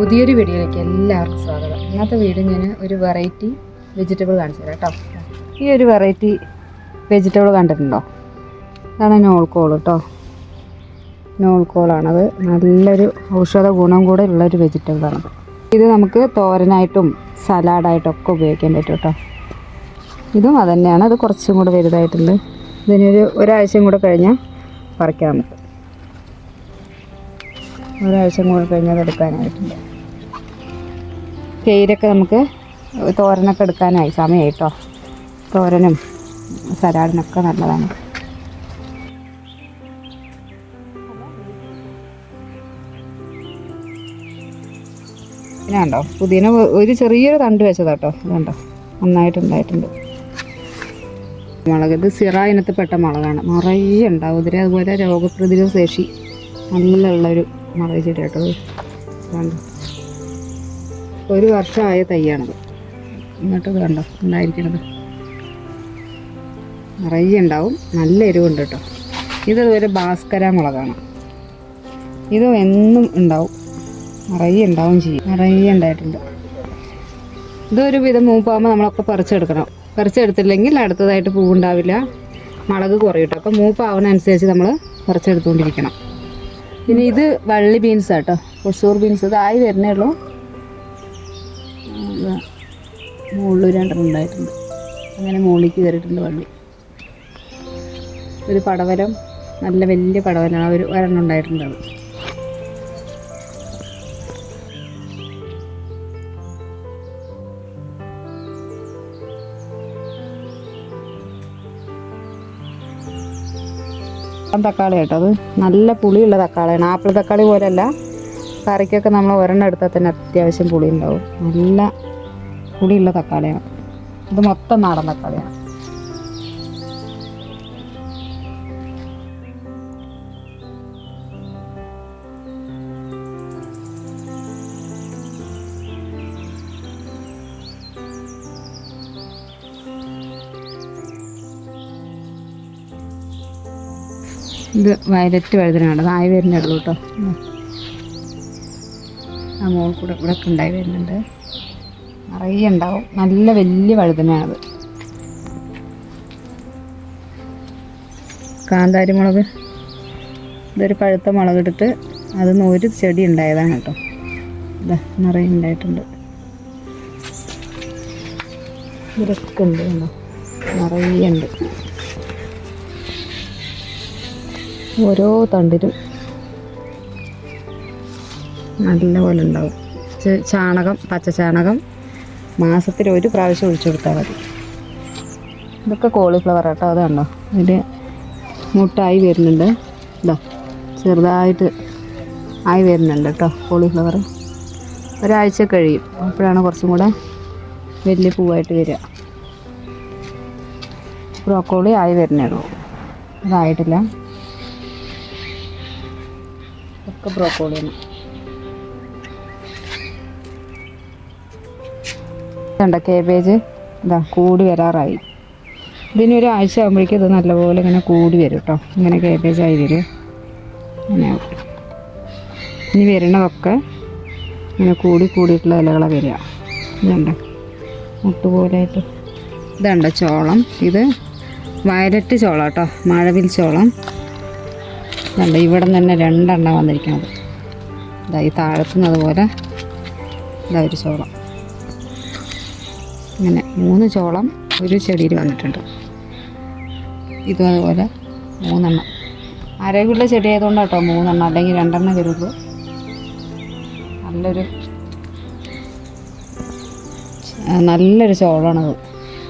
പുതിയൊരു വീഡിയോയിലേക്ക് എല്ലാവർക്കും സ്വാഗതം. ഇന്നത്തെ വീഡിയോ ഞാൻ ഒരു വെറൈറ്റി വെജിറ്റബിൾ കാണിച്ചു തരാം കേട്ടോ. ഈ ഒരു വെറൈറ്റി വെജിറ്റബിൾ കണ്ടിട്ടുണ്ടോ? അതാണ് നോൾക്കോൾ കേട്ടോ നോൾക്കോളാണത് നല്ലൊരു ഔഷധ ഗുണം കൂടെ ഉള്ളൊരു വെജിറ്റബിളാണ് ഇത് നമുക്ക് തോരനായിട്ടും സലാഡായിട്ടും ഒക്കെ ഉപയോഗിക്കാൻ പറ്റും കേട്ടോ. ഇതും അതുതന്നെയാണ് അത് കുറച്ചും കൂടെ വലുതായിട്ടുണ്ട്. ഇതിനൊരു ഒരാഴ്ചയും കൂടെ കഴിഞ്ഞാൽ പറിക്കാൻ പറ്റും. ഒരാഴ്ച കൂടെ കഴിഞ്ഞാൽ എടുക്കാനായിട്ടുണ്ട്. തേയിലൊക്കെ നമുക്ക് തോരനൊക്കെ എടുക്കാനായി സമയമായി കേട്ടോ തോരനും സലാഡിനൊക്കെ നല്ലതാണ്. കണ്ടോ പുതിന ഒരു ചെറിയൊരു തണ്ട് വെച്ചതാട്ടോ. ഇതുണ്ടോ? നന്നായിട്ടുണ്ടായിട്ടുണ്ട്. മുളക് ഇത് സിറ ഇനത്തിൽപ്പെട്ട മുളകാണ്. നിറയെ ഉണ്ടാവും. ഇതിൽ അതുപോലെ രോഗപ്രതിരോധ ശേഷി. നല്ലൊരു മുളക് ചെടി കേട്ടോ കണ്ടോ ഒരു വർഷമായ തൈയാണത് എന്നിട്ട് ഇത് കണ്ടോ? ഉണ്ടായിരിക്കണത്. നിറയെ ഉണ്ടാവും. നല്ല എരിവുണ്ട് കേട്ടോ. ഇതുപോലെ ഭാസ്കര മുളകാണ്. ഇത് എന്നും ഉണ്ടാവും. നിറയെ ഉണ്ടാവും ചെയ്യും. നിറയെ ഉണ്ടായിട്ടുണ്ട്. ഇതൊരു വിധം മൂപ്പാകുമ്പോൾ നമ്മളൊക്കെ പറിച്ചെടുക്കണം. പറിച്ചെടുത്തില്ലെങ്കിൽ അടുത്തതായിട്ട് പൂവുണ്ടാവില്ല. മുളക് കുറയും കേട്ടോ. അപ്പം മൂപ്പാവുന്നതനുസരിച്ച് നമ്മൾ പറിച്ചെടുത്തുകൊണ്ടിരിക്കണം. പിന്നെ ഇത് വള്ളി ബീൻസ് കേട്ടോ. കൊസൂർ ബീൻസ് ഇതായി വരുന്നേ ഉള്ളൂ. മുകളിൽ രണ്ടെണ്ണം ഉണ്ടായിട്ടുണ്ട്. അങ്ങനെ മുകളിലേക്ക് കയറിയിട്ടുണ്ട് വള്ളി. ഒരു പടവലം നല്ല വലിയ പടവലാണ്. ഒരു ഒരെണ്ണം ഉണ്ടായിട്ടുണ്ട് തക്കാളി കേട്ടോ അത്. നല്ല പുളിയുള്ള തക്കാളിയാണ്. ആപ്പിൾ തക്കാളി പോലെയല്ല കറിക്കൊക്കെ നമ്മൾ ഒരെണ്ണം എടുത്താൽ തന്നെ അത്യാവശ്യം പുളി ഉണ്ടാവും നല്ല പുളിയുള്ള തക്കാളിയാണ്. ഇത് മൊത്തം നാടൻ തക്കാളിയാണ്. ഇത് വയലറ്റ് വഴുതനാണ് നായ ആയി വരുന്നേ ഉള്ളൂ കേട്ടോ. ആ മോൾ കൂടെ ഇവിടെ ഉണ്ടായി വരുന്നുണ്ട്. നിറയെ ഉണ്ടാവും. നല്ല വലിയ വഴുതനയാണത്. കാന്താരി മുളക് ഇതൊരു പഴുത്ത മുളക് എടുത്ത് നിന്ന് ഒരു ചെടി ഉണ്ടായതാണ് കേട്ടോ. ഇതാ നിറയെ ഉണ്ടായിട്ടുണ്ട്. ഇതൊക്കെ ഉണ്ട് നിറയെ ഉണ്ട്. ഓരോ തണ്ടിലും നല്ല പോലെ ഉണ്ടാവും ചാണകം പച്ച ചാണകം മാസത്തിൽ ഒരു പ്രാവശ്യം ഒഴിച്ചു കൊടുത്താൽ മതി. ഇതൊക്കെ കോളിഫ്ലവർ കേട്ടോ അതാണോ ഇതിന്റെ മുട്ടായി വരുന്നുണ്ട്. ഇതാ ചെറുതായിട്ട് ആയി വരുന്നുണ്ട് കേട്ടോ കോളിഫ്ലവർ ഒരാഴ്ച കഴിയും. അപ്പോഴാണ് കുറച്ചും കൂടെ വലിയ പൂവായിട്ട് വരിക. ബ്രോക്കോളി ആയി വരുന്നേ ഉള്ളൂ. അതായിട്ടില്ല. ഒക്കെ ബ്രോക്കോളിയാണ്. കണ്ട കേബേജ് ഇതാ കൂടി വരാറായി. ഇതിന് ഒരു ആഴ്ച ആകുമ്പോഴേക്കും ഇത് നല്ലപോലെ ഇങ്ങനെ കൂടി വരും കേട്ടോ ഇങ്ങനെ കേബേജ് ആയി വരും. ഇനി വരണതൊക്കെ ഇങ്ങനെ കൂടി കൂടിയിട്ടുള്ള ഇലകളാണ് വരിക. ഇതുണ്ട്. മുട്ടുപോലായിട്ട് ഇതുണ്ട് ചോളം. ഇത് വയലറ്റ് ചോളം കേട്ടോ മഴവിൽ ചോളം. ഇതുണ്ട്. ഇവിടെ തന്നെ രണ്ടെണ്ണം വന്നിരിക്കുന്നത്. ഇതാ ഈ അതുപോലെ ഇതാ ഒരു ചോളം. ഇങ്ങനെ മൂന്ന് ചോളം ഒരു ചെടിയിൽ വന്നിട്ടുണ്ട്. ഇതും അതുപോലെ മൂന്നെണ്ണം ആരോഗ്യമുള്ള ചെടി ആയതുകൊണ്ട് കേട്ടോ മൂന്നെണ്ണം അല്ലെങ്കിൽ രണ്ടെണ്ണം വരുള്ളൂ. നല്ലൊരു നല്ലൊരു ചോളമാണത്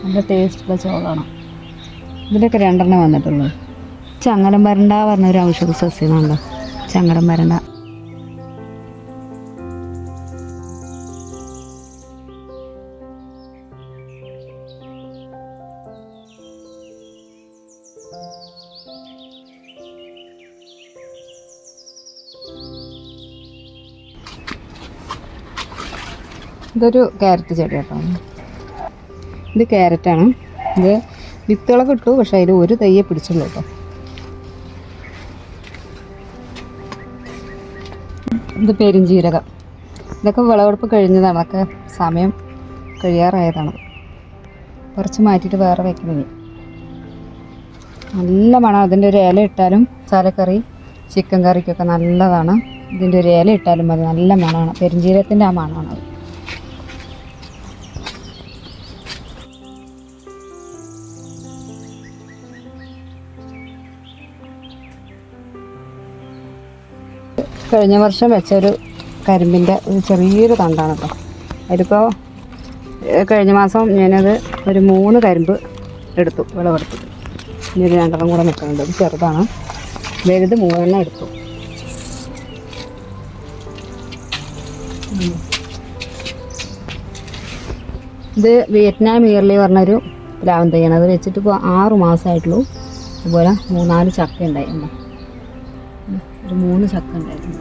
നല്ല ടേസ്റ്റുള്ള ചോളമാണ് ഇതിലൊക്കെ രണ്ടെണ്ണം വന്നിട്ടുള്ളൂ. ചങ്ങലം വരണ്ട പറഞ്ഞൊരു ഔഷധ സസ്യമാണല്ലോ. ചങ്ങലം വരണ്ട ഇതൊരു ക്യാരറ്റ് ചെടി കേട്ടോ. ഇത് ക്യാരറ്റാണ് ഇത് വിത്തുകളൊക്കെ ഇട്ടു പക്ഷെ അതിൽ ഒരു തയ്യെ പിടിച്ചുള്ളൂ കേട്ടോ. ഇത് പെരുംജീരകം. ഇതൊക്കെ വിളവെടുപ്പ് കഴിഞ്ഞതാണ്. അതൊക്കെ സമയം കഴിയാറായതാണ്. കുറച്ച് മാറ്റിയിട്ട് വേറെ വയ്ക്കുന്നത് നല്ല മണം അതിന്റെ ഒരു ഇല ഇട്ടാലും മസാലക്കറി ചിക്കൻ കറിക്കൊക്കെ നല്ലതാണ്. ഇതിന്റെ ഒരു ഇല ഇട്ടാലും മതി. നല്ല മണമാണ്. പെരിഞ്ചീരത്തിന്റെ ആ മണമാണ് കഴിഞ്ഞ വർഷം വെച്ചൊരു കരിമ്പിന്റെ ഒരു ചെറിയൊരു തണ്ടാണ് കേട്ടോ അതിലിപ്പോൾ കഴിഞ്ഞ മാസം ഞാനത് ഒരു മൂന്ന് കരിമ്പ് എടുത്തു വിളവെടുത്തു. ഇനി ഒരു രണ്ടെണ്ണം കൂടെ നിൽക്കുന്നുണ്ട്. ഇത് ചെറുതാണ്. വലുത് മൂന്നെണ്ണം എടുത്തു. ഇത് വിയറ്റ്നാം ഇയർലി പറഞ്ഞൊരു പ്ലാവൻ തൈയാണ് അത് വെച്ചിട്ട് ഇപ്പോൾ ആറ് മാസമായിട്ടുള്ളൂ അതുപോലെ മൂന്നാൽ ചക്ക ഉണ്ടായിരുന്നു ഒരു മൂന്ന് ചക്ക ഉണ്ടായിരുന്നു.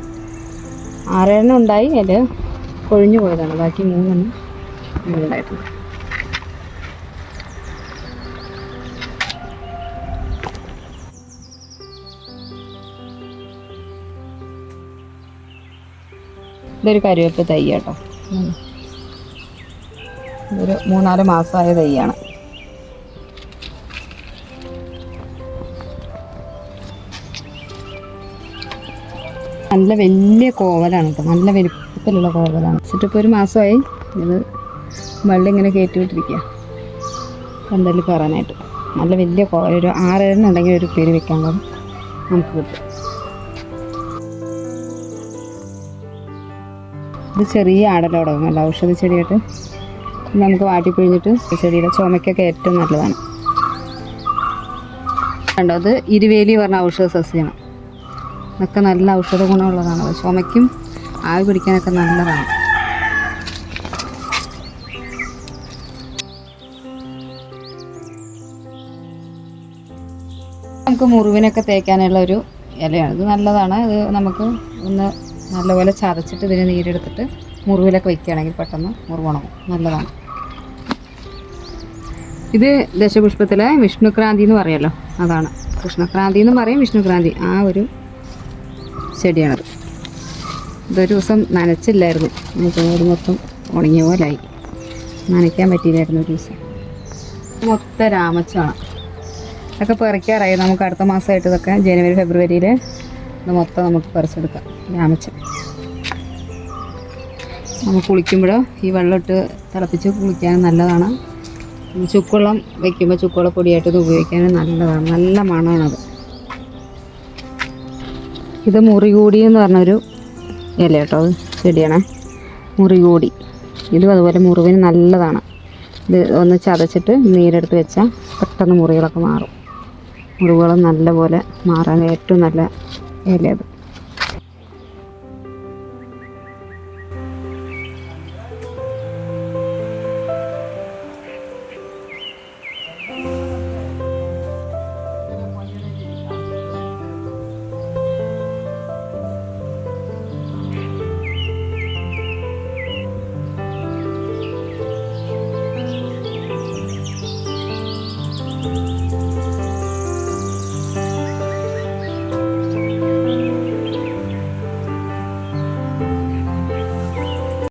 ആറെണ്ണം ഉണ്ടായി. അതിൽ കൊഴിഞ്ഞു പോയതാണ്. ബാക്കി മൂന്നെണ്ണം ഉണ്ടായിരുന്നു ഇതൊരു കരുവേപ്പ് തൈ കേട്ടോ. ഇതൊരു മൂന്നാൽ മാസമായ തൈയാണ്. നല്ല വലിയ കോവലാണ് കേട്ടോ. നല്ല വലിപ്പത്തിലുള്ള കോവലാണ്. വെച്ചിട്ടിപ്പോൾ ഒരു മാസമായി ഇത് വെള്ളം ഇങ്ങനെ കയറ്റി വിട്ടിരിക്കുക പന്തലിൽ കയറാനായിട്ട് നല്ല വലിയ കോവൽ ഒരു ആറെണ്ണം ഉണ്ടെങ്കിൽ ഒരു പേര് വെക്കാനുള്ളത് നമുക്ക് കിട്ടും. ഇത് ചെറിയ ആടലോടകം അല്ല ഔഷധ ചെടിയായിട്ട് നമുക്ക് വാട്ടി പിഴിഞ്ഞിട്ട് ചെടിയുടെ ചുമക്കൊക്കെ ഏറ്റവും നല്ലതാണ്. കണ്ടോ? അത് ഇരുവേലി പറഞ്ഞ ഔഷധ സസ്യമാണ്. ഇതൊക്കെ നല്ല ഔഷധ ഗുണമുള്ളതാണ്. ചുമയ്ക്കും ആവി പിടിക്കാനൊക്കെ നല്ലതാണ്. നമുക്ക് മുറിവിനൊക്കെ തേക്കാനുള്ള ഒരു ഇലയാണ്. ഇത് നല്ലതാണ്. ഇത് നമുക്ക് ഒന്ന് നല്ലപോലെ ചതച്ചിട്ട് ഇതിന് നീരെടുത്തിട്ട് മുറിവിലൊക്കെ വയ്ക്കുകയാണെങ്കിൽ പെട്ടെന്ന് മുറിവണം നല്ലതാണ്. ഇത് ദശപുഷ്പത്തിലെ വിഷ്ണുക്രാന്തി എന്ന് പറയുമല്ലോ അതാണ്. കൃഷ്ണക്രാന്തി എന്ന് പറയും. വിഷ്ണുക്രാന്തി ആ ഒരു ചെടിയാണത് ഇതൊരു ദിവസം നനച്ചില്ലായിരുന്നു. ചോറ് മൊത്തം ഉണങ്ങിയ പോലായി. നനയ്ക്കാൻ പറ്റിയില്ലായിരുന്നു ഒരു ദിവസം. മൊത്തം രാമച്ചാണ്. ഇതൊക്കെ പറിക്കാറായി. നമുക്ക് അടുത്ത മാസമായിട്ട് ഇതൊക്കെ ജനുവരി ഫെബ്രുവരിയിൽ ഇത് മൊത്തം നമുക്ക് പറിച്ചെടുക്കാം. രാമച്ചൻ. നമുക്ക് കുളിക്കുമ്പോൾ ഈ വെള്ളം ഇട്ട് തിളപ്പിച്ച് കുളിക്കാൻ നല്ലതാണ്. ചുക്കുവെള്ളം വെക്കുമ്പോൾ ചുക്കുവെള്ള പൊടിയായിട്ട് ഇത് ഉപയോഗിക്കാൻ നല്ലതാണ്. നല്ല മണമാണത്. ഇത് മുറികൂടി എന്ന് പറഞ്ഞൊരു ഇല കേട്ടോ ചെടിയാണ്. മുറികൂടി. ഇതും അതുപോലെ മുറിവിന് നല്ലതാണ്. ഇത് ഒന്ന് ചതച്ചിട്ട് നീരെടുത്ത് വെച്ചാൽ പെട്ടെന്ന് മുറികളൊക്കെ മാറും. മുറിവുകൾ നല്ലപോലെ മാറാൻ ഏറ്റവും നല്ല ഇല അത്